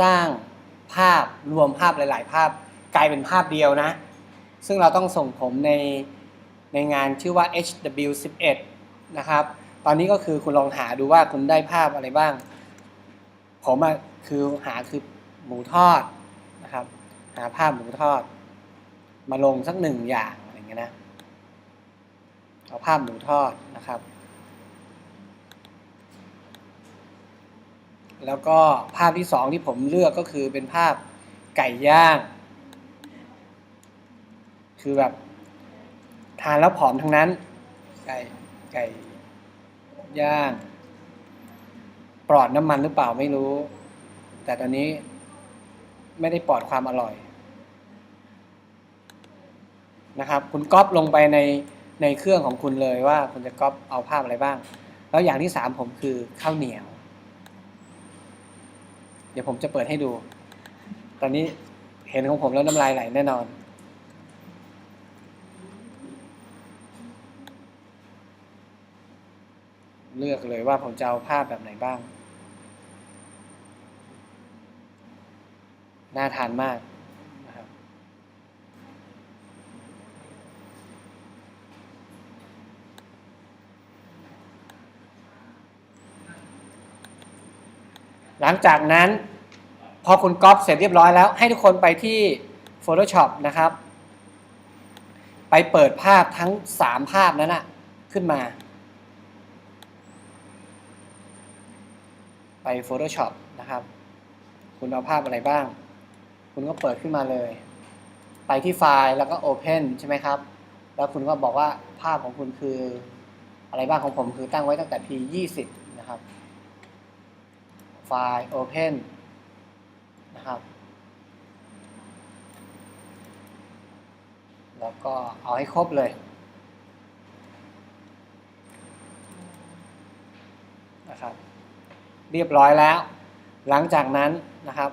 สร้างภาพรวมภาพหลาย ๆ ภาพกลายเป็นภาพเดียวนะ ซึ่งเราต้องส่งผมในในงานชื่อว่า HW11 นะครับ ตอนนี้ก็คือคุณลองหาดูว่าคุณได้ภาพอะไรบ้าง ผมอะคือหาคือหมูทอดนะครับ หาภาพหมูทอด มาลงสักหนึ่งอย่างอะไรเงี้ยนะ เอาภาพหมูทอดนะครับ แล้วก็ภาพที่สองที่ผมเลือกก็คือเป็นภาพไก่ย่าง คือแบบทานแล้วผอมทั้งนั้น ไก่ไก่ย่าง ปลอดน้ำมันหรือเปล่าไม่รู้ แต่ตอนนี้ไม่ได้ปลอดความอร่อยนะครับ คุณก๊อปลงไปในในเครื่องของคุณเลยว่าคุณจะก๊อปเอาภาพอะไรบ้าง แล้วอย่างที่สามผมคือข้าวเหนียว เดี๋ยวผมจะเปิดให้ดู ตอนนี้เห็นของผมแล้วน้ำลายไหลแน่นอน เลือกเลยว่าผมจะเอาภาพแบบไหนบ้าง น่าทานมากนะครับ หลังจากนั้นพอคุณก๊อปเสร็จเรียบร้อยแล้ว ให้ทุกคนไปที่ Photoshop นะครับ ไปเปิดภาพทั้ง 3 ภาพนั้นนะขึ้นมา ไป Photoshop นะครับ คุณเอาภาพอะไรบ้าง คุณก็เปิดขึ้นมาเลย ไปที่ไฟล์แล้วก็ Open ใช่ไหมครับ แล้วคุณก็บอกว่าภาพของคุณคือ อะไรบ้างของผมคือตั้งไว้ตั้งแต่ P 20นะครับ ไฟล์ Open นะครับ แล้วก็เอาให้ครบเลยนะครับ เรียบร้อยแล้ว หลังจากนั้นนะครับ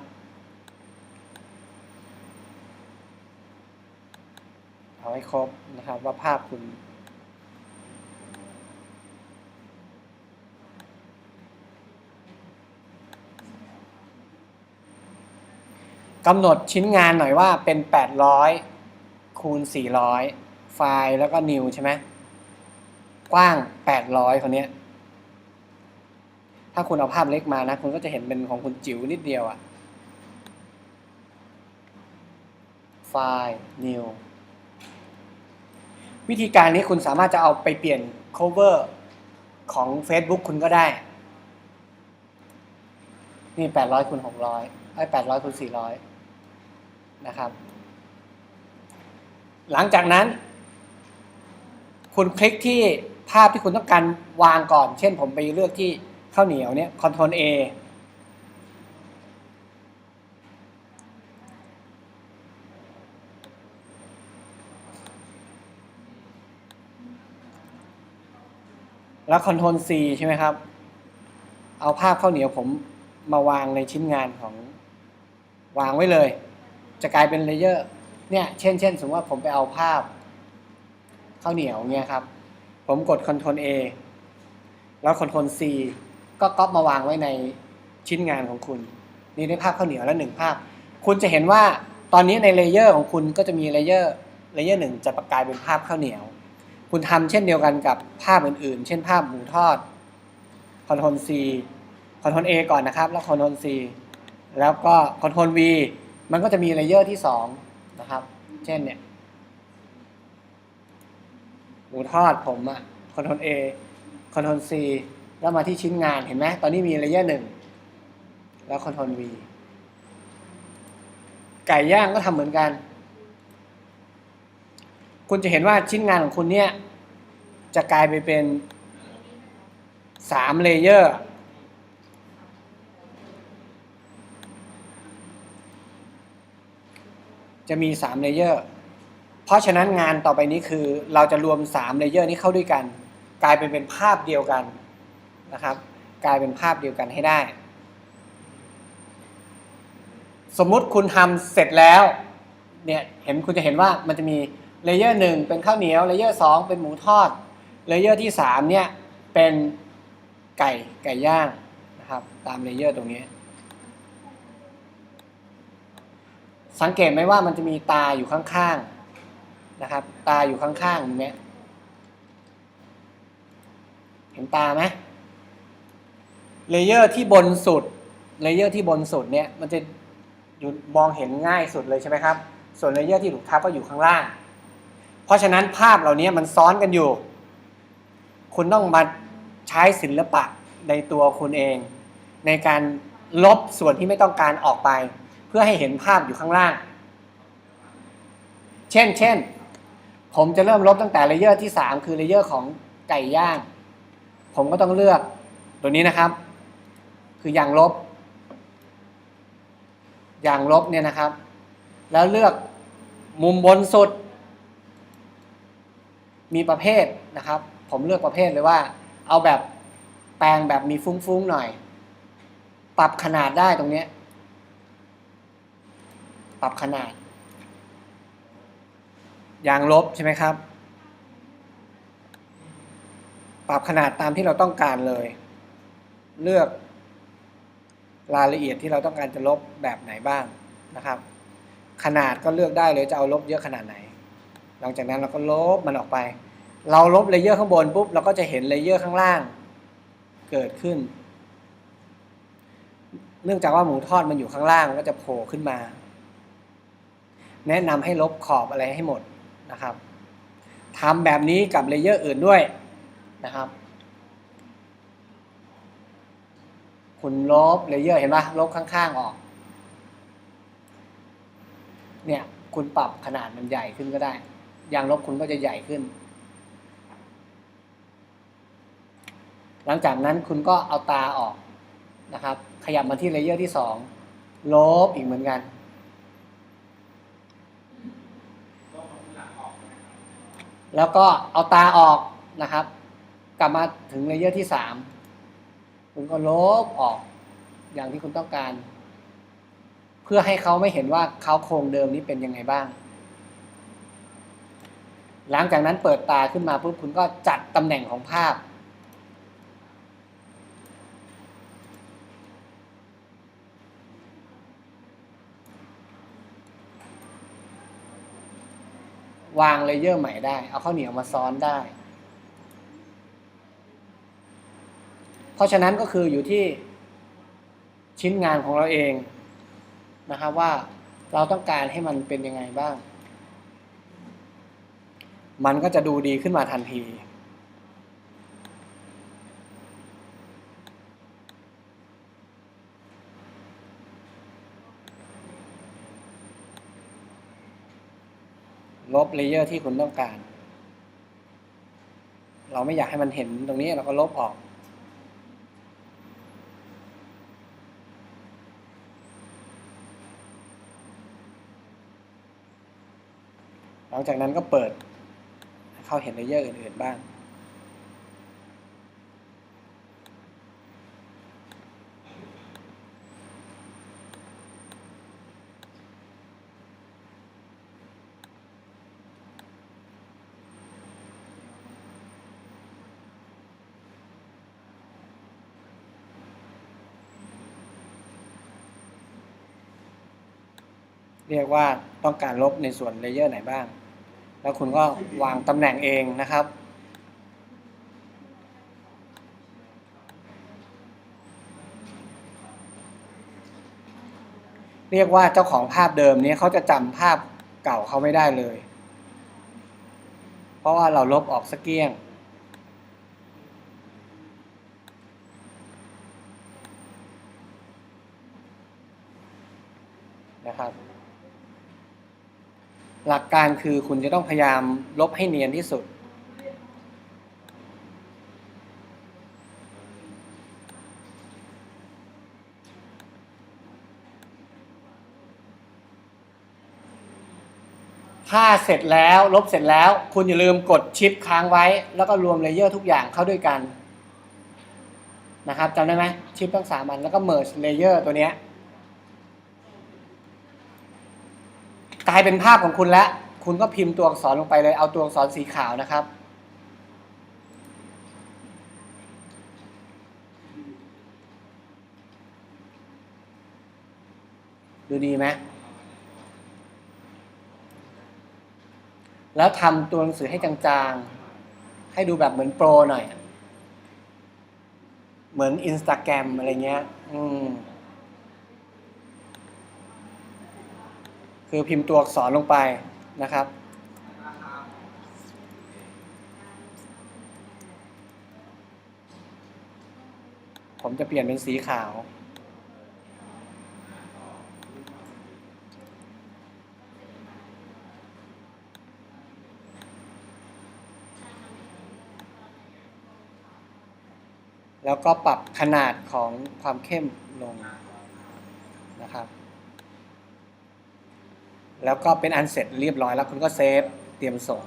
เอาให้ครบนะครับว่าภาพคุณ กำหนดชิ้นงานหน่อยว่าเป็น 800 คูณ 400 ไฟล์แล้วก็ new ใช่ไหมกว้าง 800คนเนี้ยถ้าคุณเอาภาพเล็กมานะ คุณก็จะเห็นเป็นของคุณจิ๋วนิดเดียวอะไฟล์ new วิธีการนี้คุณสามารถจะเอาไปเปลี่ยน cover ของ Facebook คุณก็ได้ นี่ 800คูณ600ไอ้800คูณ400 นะครับ หลังจากนั้น คุณคลิกที่ภาพที่คุณต้องการวางก่อน เช่นผมไปเลือกที่ข้าวเหนียวเนี่ย Ctrl A แล้ว Ctrl C ใช่ไหมครับ เอาภาพข้าวเหนียวผมมาวางในชิ้นงานของวางไว้เลย จะกลายเป็นเลเยอร์เนี่ยเช่นเช่นสมมติว่าผมไปเอาภาพข้าวเหนียวเนี่ยครับ ผมกด Ctrl A แล้ว Ctrl C ก็ก๊อปมาวางไว้ในชิ้นงานของคุณ นี่ได้ภาพข้าวเหนียวแล้วหนึ่งภาพ คุณจะเห็นว่าตอนนี้ในเลเยอร์ของคุณก็จะมีเลเยอร์เลเยอร์หนึ่งจะประกายเป็นภาพข้าวเหนียว คุณทำเช่นเดียวกันกับภาพอื่นๆ เช่นภาพหมูทอด Ctrl C Ctrl A ก่อนนะครับ แล้ว Ctrl C แล้วก็ Ctrl V มันก็จะมีเลเยอร์ที่2นะครับ เช่นเนี่ยหมูทอดผมอะ Ctrl A Ctrl C แล้วมาที่ชิ้นงานเห็นไหมตอนนี้มีเลเยอร์หนึ่งแล้ว Ctrl V ไก่ย่างก็ทำเหมือนกัน คุณจะเห็นว่าชิ้นงานของคุณเนี่ย จะกลายไปเป็นสามเลเยอร์ จะมี3เลเยอร์เพราะฉะนั้นงานต่อไปนี้คือเราจะรวม3เลเยอร์นี้เข้าด้วยกัน กลายเป็นเป็นภาพเดียวกันนะครับ กลายเป็นภาพเดียวกันให้ได้ สมมุติคุณทำเสร็จแล้วเนี่ยเห็นคุณจะเห็นว่ามันจะมีเลเยอร์หนึ่งเป็นข้าวเหนียวเลเยอร์สองเป็นหมูทอดเลเยอร์ที่สามเนี่ยเป็นไก่ไก่ย่างนะครับตามเลเยอร์ตรงนี้ สังเกตไหมว่ามันจะมีตาอยู่ข้างๆนะครับ ตาอยู่ข้างๆตรงเนี้ยเห็นตาไหมเลเยอร์ที่บนสุดเลเยอร์ที่บนสุดเนี่ยมันจะอยู่มองเห็นง่ายสุดเลยใช่ไหมครับ ส่วนเลเยอร์ที่ถูกทับก็อยู่ข้างล่าง เพราะฉะนั้นภาพเหล่านี้มันซ้อนกันอยู่ คุณต้องมาใช้ศิลปะในตัวคุณเอง ในการลบส่วนที่ไม่ต้องการออกไป เพื่อให้เห็นภาพอยู่ข้างล่าง เช่น เช่น ผมจะเริ่มลบตั้งแต่เลเยอร์ที่สามคือเลเยอร์ของไก่ย่าง ผมก็ต้องเลือกตัวนี้นะครับ คือยางลบ ยางลบเนี่ยนะครับ แล้วเลือกมุมบนสุด มีประเภทนะครับ ผมเลือกประเภทเลยว่า เอาแบบแปลงแบบมีฟุ้งๆหน่อย ปรับขนาดได้ตรงเนี้ย ปรับขนาด ยางลบใช่ไหมครับ ปรับขนาดตามที่เราต้องการเลย เลือกรายละเอียดที่เราต้องการจะลบแบบไหนบ้างนะครับ ขนาดก็เลือกได้เลยจะเอาลบเยอะขนาดไหน หลังจากนั้นเราก็ลบมันออกไป เราลบเลเยอร์ข้างบนปุ๊บเราก็จะเห็นเลเยอร์ข้างล่าง เกิดขึ้น เนื่องจากว่าหมูทอดมันอยู่ข้างล่างก็จะโผล่ขึ้นมา แนะนำให้ลบขอบอะไรให้หมดนะครับทำแบบนี้กับเลเยอร์อื่นด้วยนะครับ คุณลบเลเยอร์เห็นปะลบข้างๆออก เนี่ยคุณปรับขนาดมันใหญ่ขึ้นก็ได้ ยางลบคุณก็จะใหญ่ขึ้น หลังจากนั้นคุณก็เอาตาออกนะครับ ขยับมาที่เลเยอร์ที่สองลบอีกเหมือนกัน แล้วก็เอาตาออกนะครับ กลับมาถึงเลเยอร์ที่สามคุณก็ลบออกอย่างที่คุณต้องการ เพื่อให้เขาไม่เห็นว่าเขาโครงเดิมนี้เป็นยังไงบ้าง หลังจากนั้นเปิดตาขึ้นมาปุ๊บคุณก็จัดตำแหน่งของภาพ วางเลเยอร์ใหม่ได้ เอาข้าวเหนียวมาซ้อนได้ เพราะฉะนั้นก็คืออยู่ที่ชิ้นงานของเราเองนะครับว่าเราต้องการให้มันเป็นยังไงบ้าง มันก็จะดูดีขึ้นมาทันที ลบเลเยอร์ที่คุณต้องการ เราไม่อยากให้มันเห็นตรงนี้เราก็ลบออก หลังจากนั้นก็เปิด เข้าเห็นเลเยอร์อื่นๆบ้าง เรียกว่าต้องการลบในส่วนเลเยอร์ไหนบ้าง แล้วคุณก็วางตำแหน่งเองนะครับ เรียกว่าเจ้าของภาพเดิมนี้เขาจะจำภาพเก่าเขาไม่ได้เลย เพราะว่าเราลบออกสกเกี้ยงนะครับ หลักการคือคุณจะต้องพยายามลบให้เนียนที่สุด ถ้าเสร็จแล้วลบเสร็จแล้ว คุณอย่าลืมกดชิปค้างไว้ แล้วก็รวมเลเยอร์ทุกอย่างเข้าด้วยกัน นะครับจำได้ไหมชิปทั้งสามอันแล้วก็ merge layer ตัวเนี้ย กลายเป็นภาพของคุณแล้ว คุณก็พิมพ์ตัวอักษรลงไปเลย เอาตัวอักษรสีขาวนะครับ ดูดีไหมแล้วทำตัวหนังสือให้จางๆ ให้ดูแบบเหมือนโปรหน่อย เหมือนอินสตาแกรมอะไรเงี้ย อืม คือพิมพ์ตัวอักษรลงไปนะครับ ผมจะเปลี่ยนเป็นสีขาว แล้วก็ปรับขนาดของความเข้มลงนะครับ แล้วก็เป็นอันเสร็จเรียบร้อยแล้วคุณก็เซฟเตรียมส่ง